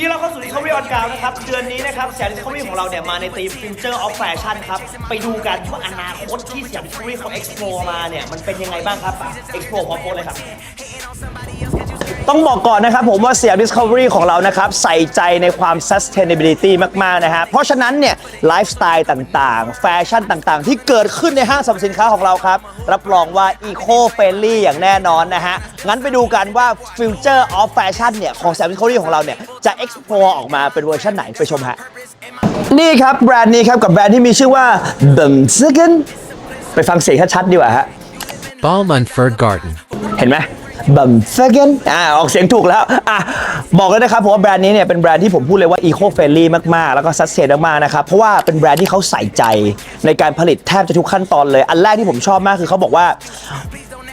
นี้เราเข้าสู่ที่คาวิออนการ์ดนะครับ เดือนนี้นะครับสยาม Discovery ของเราเนี่ยมาในธีม Future of Fashion ครับ ไปดูกันว่าอนาคตที่สยาม Discovery เขา explore มาเนี่ย มันเป็นยังไงบ้างครับ explore พร้อมโพสเลยครับ ต้องบอกก่อนนะครับผมว่าสยาม Discovery ของเรานะครับ ใส่ใจในความ sustainability มาก ๆ นะฮะ เพราะฉะนั้นเนี่ยไลฟ์สไตล์ต่างๆ แฟชั่นต่างๆ ที่เกิดขึ้นในห้างสรรพสินค้าของเราครับ รับรองว่า eco friendly อย่างแน่นอนนะฮะ งั้นไปดูกันว่า future of fashion เนี่ย ของสยาม Discovery ของเราเนี่ย จะ explore ออกมาเป็นเวอร์ชันไหนไปชมฮะนี่ครับแบรนด์นี้ครับกับแบรนด์ที่มีชื่อว่า The Second ไปฟังเสียงชัดๆดีกว่าฮะ Balmunford Garden. เห็นไหม บัมเฟกนอ่าออกเสียงถูกแล้วอะบอกเลยนะครับผมว่าแบรนด์นี้เนี่ยเป็นแบรนด์ที่ผมพูดเลยว่าอีโคเฟ n ลี่มากๆ แล้วก็ซัสเซนมากๆนะครับ เพราะว่าเป็นแบรนด์ที่เขาใส่ใจในการผลิตแทบจะทุกขั้นตอนเลย อันแรกที่ผมชอบมากคือเขาบอกว่า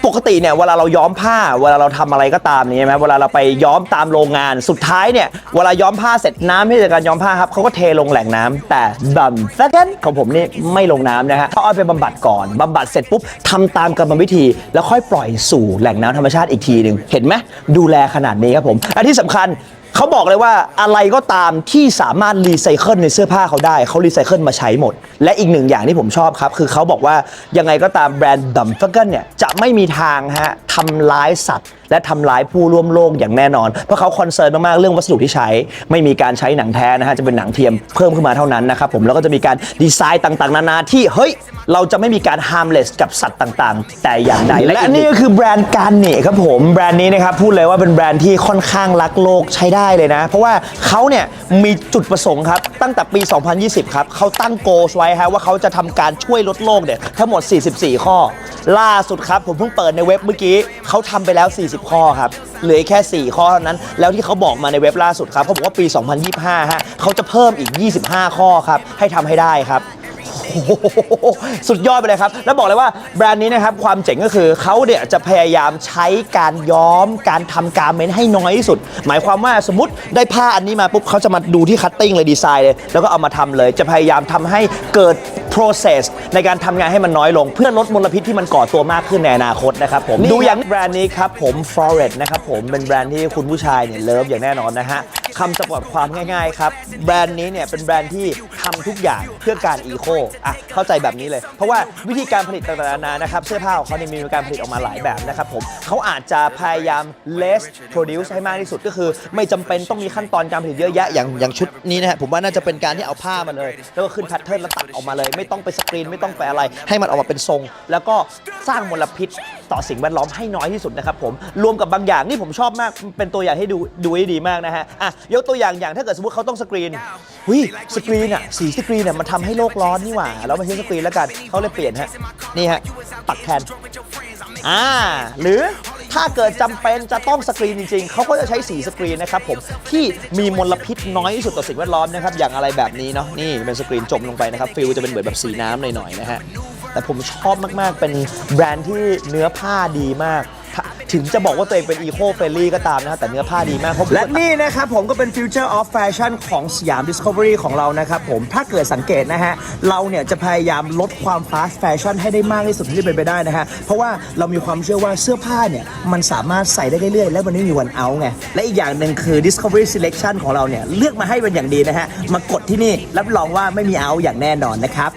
ปกติเนี่ยเวลาเราย้อมผ้า เวลาเราทำอะไรก็ตามนี่ใช่ไหมเวลาเราไปย้อมตามโรงงานสุดท้ายเนี่ยเวลาย้อมผ้าเสร็จน้ำที่จากการย้อมผ้าครับเขาก็เทลงแหล่งน้ำแต่บัมเฟกนของผมนี่ไม่ลงน้ำนะฮะเขาเอาไปบำบัดก่อนบำบัดเสร็จปุ๊บทำตามกรรมวิธี แล้วค่อยปล่อยสู่แหล่งน้ำธรรมชาติอีกทีหนึ่งเห็นไหมดูแลขนาดนี้ครับผมและที่สำคัญ เขาบอกเลยว่าอะไรก็ตามที่สามารถรีไซเคิลในเสื้อผ้าเขาได้เขารีไซเคิลมาใช้หมด และอีกหนึ่งอย่างที่ผมชอบครับ คือเขาบอกว่ายังไงก็ตามแบรนด์ดัมฟักเกิลเนี่ยจะไม่มีทางฮะทำร้ายสัตว์ และทำร้ายผู้ร่วมโลกอย่างแน่นอน เพราะเขาคอนเซิร์นมาก ๆ เรื่องวัสดุที่ใช้ ไม่มีการใช้หนังแท้นะฮะจะเป็นหนังเทียมเพิ่มขึ้นมาเท่านั้นนะครับผมแล้วก็จะมีการดีไซน์ต่าง ๆ นานาที่เฮ้ยเราจะไม่มีการ harmless กับสัตว์ต่างๆ แต่อย่างใดและนี่ก็คือแบรนด์การเน่ครับผมแบรนด์นี้นะครับพูดเลยว่าเป็นแบรนด์ที่ค่อนข้างรักโลกใช้ได้เลยนะ เพราะว่าเขาเนี่ยมีจุดประสงค์ครับ ตั้งแต่ปี 2020 ครับเขาตั้งโกลไว้ฮะว่าเขาจะทำการช่วยลดโลกเนี่ยทั้งหมด 44 ข้อ ล่าสุดครับ ผมเพิ่งเปิดในเว็บเมื่อกี้เขาทำไปแล้ว 40 ข้อครับ เหลือแค่ 4 ข้อเท่านั้น แล้วที่เขาบอกมาในเว็บล่าสุดครับเขาบอกว่าปี 2025 ฮะเขาจะเพิ่มอีก 25 ข้อครับให้ทำให้ได้ครับ หสุดยอดไปเลยครับ แล้วบอกเลยว่าแบรนด์นี้นะครับ ความเจ๋งก็คือเขาเนี่ยจะพยายามใช้การย้อมการทำการเมนต์ให้น้อยที่สุด หมายความว่าสมมติได้ผ้าอันนี้มาปุ๊บเขาจะมาดูที่คัตติ้งเลยดีไซน์เลย แล้วก็เอามาทำเลย จะพยายามทำให้เกิด process ในการทำงานให้มันน้อยลง เพื่อลดมลพิษที่มันก่อตัวมากขึ้นในอนาคตนะครับผมดูอย่างแบรนด์นี้ครับผม Forest นะครับผมเป็นแบรนด์ที่คุณผู้ชายเนี่ยเลิฟอย่างแน่นอนนะฮะ คำจำกัดความง่ายๆครับ แบรนด์นี้เนี่ยเป็นแบรนด์ที่ทำทุกอย่างเพื่อการอีโคอะเข้าใจแบบนี้เลย เพราะว่าวิธีการผลิตต่างๆนานานะครับเสื้อผ้าของเขาเนี่ยมีการผลิตออกมาหลายแบบนะครับผมเขาอาจจะพยายาม less produce ให้มากที่สุดก็คือ ไม่จำเป็นต้องมีขั้นตอนการผลิตเยอะแยะอย่างอย่างชุดนี้นะฮะผมว่าน่าจะเป็นการที่เอาผ้ามาเลย แล้วก็ขึ้นแพทเทิร์นแล้วตัดออกมาเลย ไม่ต้องไปสกรีนไม่ต้องไปอะไร ให้มันออกมาเป็นทรง แล้วก็สร้างมลพิษต่อสิ่งแวดล้อมให้น้อยที่สุดนะครับผมรวมกับบางอย่างนี่ผมชอบมากเป็นตัวอย่างให้ดูดูให้ดีมากนะฮะอะยกตัวอย่างอย่างถ้าเกิดสมมติเขาต้องสกรีนหุยสกรีนอะสีสกรีนอะมันทำให้โลกร้อนนี่หว่าแล้วมาใช้สกรีนแล้วกันเขาเลยเปลี่ยนฮะนี่ฮะปักแทนอ่าหรือถ้าเกิดจำเป็นจะต้องสกรีนจริงๆ เขาก็จะใช้สีสกรีนนะครับผมที่มีมลพิษน้อยที่สุดต่อสิ่งแวดล้อมนะครับอย่างอะไรแบบนี้เนาะนี่เป็นสกรีนจมลงไปนะครับฟิลจะเป็นเหมือนแบบสีน้ำหน่อยๆนะฮะแต่ผมชอบมากๆเป็นแบรนด์ที่เนื้อผ้าดีมาก ถึงจะบอกว่าตัวเองเป็นอีโคเฟ n ลี่ก็ตามนะฮะแต่เนื้อผ้าดีมากเพราะและนี่นะครับผมก็เป็น Future of Fashion ของสยาม Discovery ของเรานะครับผมถ้าเกิดสังเกตนะฮะเราเนี่ยจะพยายามลดความ fast fashion ให้ได้มากที่สุดที่จะเป็นไปได้นะฮะเพราะว่าเรามีความเชื่อว่าเสื้อผ้าเนี่ยมันสามารถใส่ได้เรื่อยๆ และมันไม่มีวันเอาไงและอีกอย่างหนึ่งคือ Discovery Selection ของเราเนี่ยเลือกมาให้เป็นอย่างดีนะฮะมากดที่นี่รับรองว่าไม่มีเอาอย่างแน่นอนนะครับ